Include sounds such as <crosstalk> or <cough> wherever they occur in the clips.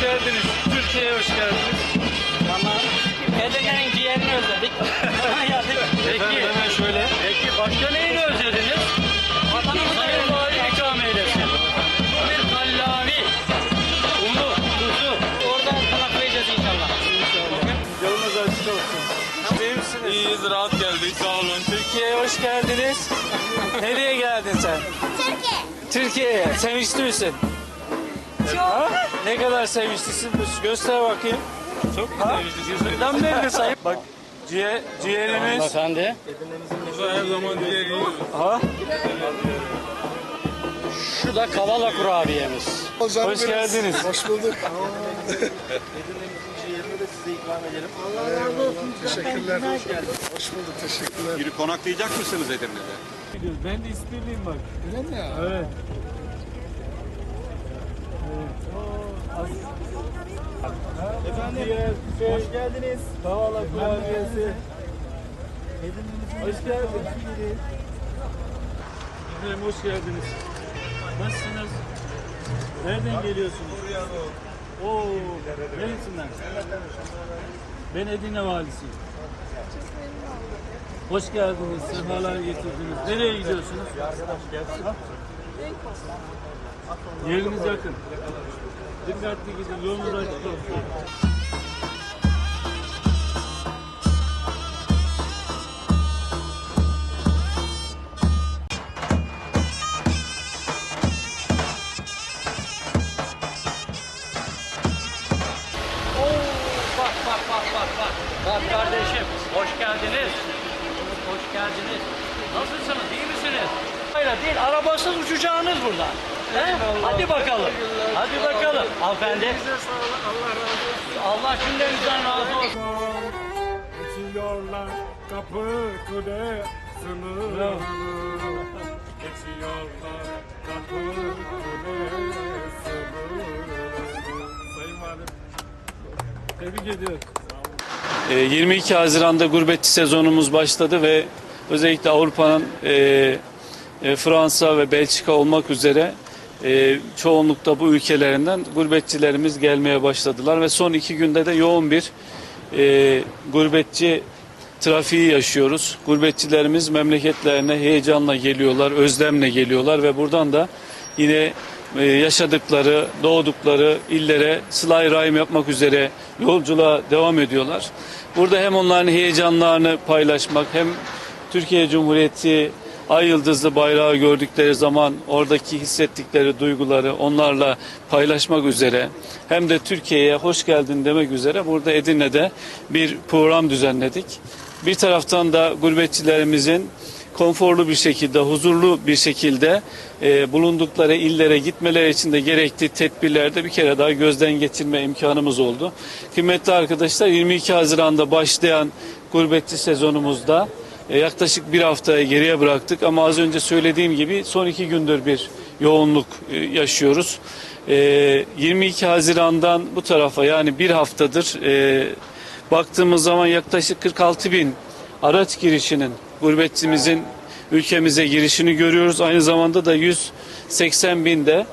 geldiniz. Türkiye'ye hoş geldiniz. Tamam. Edirne'nin ciğerini özledik. <laughs> Peki. hemen şöyle. Peki başka neyini özlediniz? Vatanımızı Sayın Vali ikram eylesin. bir kallavi. Unu, tuzu. Orada konaklayacağız inşallah. Yolunuz açık olsun. İyi misiniz? İyiyiz, rahat geldik. Sağ olun. Türkiye'ye hoş geldiniz. Nereye geldin sen? Türkiye. Türkiye'ye. Sevinçli misin? Ha? Ne kadar sevinçlisin? Göster bakayım. Çok Ha? güzel. Buradan belli sayın. Bak ciğer, ciğerimiz. Efendi. Burada her zaman diğer yiyoruz. Ha? Şu da kavala kurabiyemiz. Hoş geldiniz. Hoş bulduk. Teşekkürler. Hoş bulduk. Teşekkürler. Biri konaklayacak mısınız Edirne'de? Ben de İspirliyim bak. Öyle mi ya? Evet. Efendim, hoş geldiniz. Kavala kurabiyesi. Hoş geldiniz. Efendim hoş geldiniz. Nasılsınız? Nereden geliyorsunuz? Oo, neresinden? Ben Edirne valisiyim. Hoş geldiniz, sefalar getirdiniz. Nereye gidiyorsunuz? Ha? Yeriniz yakın. Dikkatli gidin, yolunuz açık olsun. Bak kardeşim, hoş geldiniz. Hoş geldiniz. Nasılsınız, iyi misiniz? Hayır değil, arabasız uçacağınız burada. He? Hadi bakalım. Hadi bakalım. Hanımefendi. Allah razı olsun. Allah cümlemizden razı olsun. Geçiyorlar kapı kule sınırını Geçiyorlar kapı kule sınırını Sayın Valim Tebrik ediyorum. 22 Ee, Haziran'da gurbetçi sezonumuz başladı ve özellikle Avrupa'nın e, e, Fransa ve Belçika olmak üzere e, çoğunlukta bu ülkelerinden gurbetçilerimiz gelmeye başladılar ve son iki günde de yoğun bir e, gurbetçi trafiği yaşıyoruz. Gurbetçilerimiz memleketlerine heyecanla geliyorlar, özlemle geliyorlar ve buradan da yine e, yaşadıkları, doğdukları illere sıla rahim yapmak üzere yolculuğa devam ediyorlar. Burada hem onların heyecanlarını paylaşmak hem Türkiye Cumhuriyeti ay yıldızlı bayrağı gördükleri zaman oradaki hissettikleri duyguları onlarla paylaşmak üzere hem de Türkiye'ye hoş geldin demek üzere burada Edirne'de bir program düzenledik. Bir taraftan da gurbetçilerimizin konforlu bir şekilde, huzurlu bir şekilde e, bulundukları illere gitmeleri için de gerekli tedbirlerde bir kere daha gözden geçirme imkanımız oldu. Kıymetli arkadaşlar 22 Haziran'da başlayan gurbetçi sezonumuzda yaklaşık bir haftayı geriye bıraktık ama az önce söylediğim gibi son iki gündür bir yoğunluk e, yaşıyoruz. E, 22 Haziran'dan bu tarafa yani bir haftadır e, baktığımız zaman yaklaşık 46 bin araç girişinin gurbetçimizin ülkemize girişini görüyoruz. Aynı zamanda da 180 bin de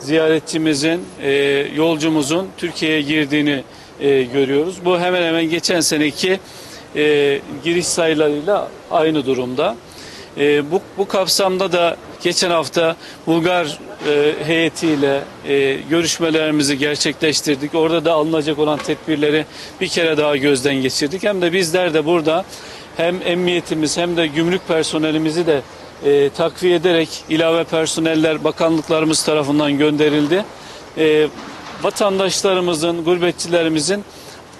ziyaretçimizin, e, yolcumuzun Türkiye'ye girdiğini e, görüyoruz. Bu hemen hemen geçen seneki e, giriş sayılarıyla aynı durumda. E, bu, bu kapsamda da geçen hafta Bulgar e, heyetiyle e, görüşmelerimizi gerçekleştirdik. Orada da alınacak olan tedbirleri bir kere daha gözden geçirdik. Hem de bizler de burada hem emniyetimiz hem de gümrük personelimizi de e, takviye ederek ilave personeller bakanlıklarımız tarafından gönderildi. E, vatandaşlarımızın, gurbetçilerimizin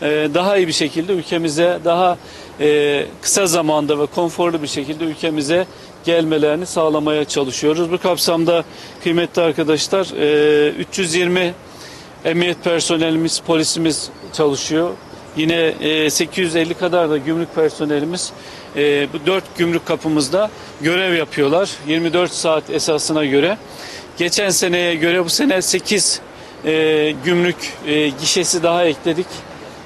e, daha iyi bir şekilde ülkemize daha e, kısa zamanda ve konforlu bir şekilde ülkemize gelmelerini sağlamaya çalışıyoruz. Bu kapsamda kıymetli arkadaşlar e, 320 emniyet personelimiz, polisimiz çalışıyor. Yine e, 850 kadar da gümrük personelimiz e, bu dört gümrük kapımızda görev yapıyorlar. 24 saat esasına göre. Geçen seneye göre bu sene 8 e, gümrük e, gişesi daha ekledik.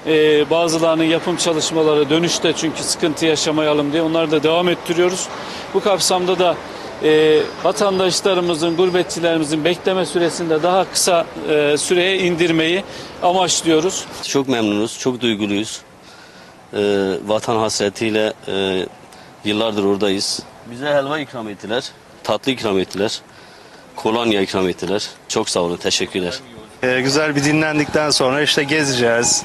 E, bazılarının yapım çalışmaları dönüşte çünkü sıkıntı yaşamayalım diye onları da devam ettiriyoruz. Bu kapsamda da e, vatandaşlarımızın, gurbetçilerimizin bekleme süresinde daha kısa e, süreye indirmeyi amaçlıyoruz. Çok memnunuz, çok duyguluyuz. Ee, vatan hasretiyle e, yıllardır oradayız. Bize helva ikram ettiler, tatlı ikram ettiler, kolonya ikram ettiler. Çok sağ olun, teşekkürler. Ee, güzel bir dinlendikten sonra işte gezeceğiz.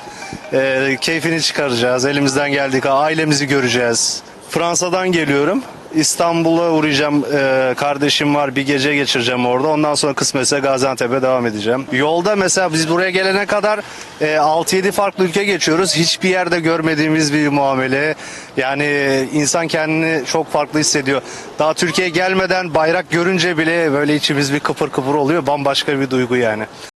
Ee, keyfini çıkaracağız. Elimizden geldik. Ailemizi göreceğiz. Fransa'dan geliyorum. İstanbul'a uğrayacağım. Ee, kardeşim var. Bir gece geçireceğim orada. Ondan sonra kısmetse Gaziantep'e devam edeceğim. Yolda mesela biz buraya gelene kadar e, 6-7 farklı ülke geçiyoruz. Hiçbir yerde görmediğimiz bir muamele. Yani insan kendini çok farklı hissediyor. Daha Türkiye'ye gelmeden bayrak görünce bile böyle içimiz bir kıpır kıpır oluyor. Bambaşka bir duygu yani.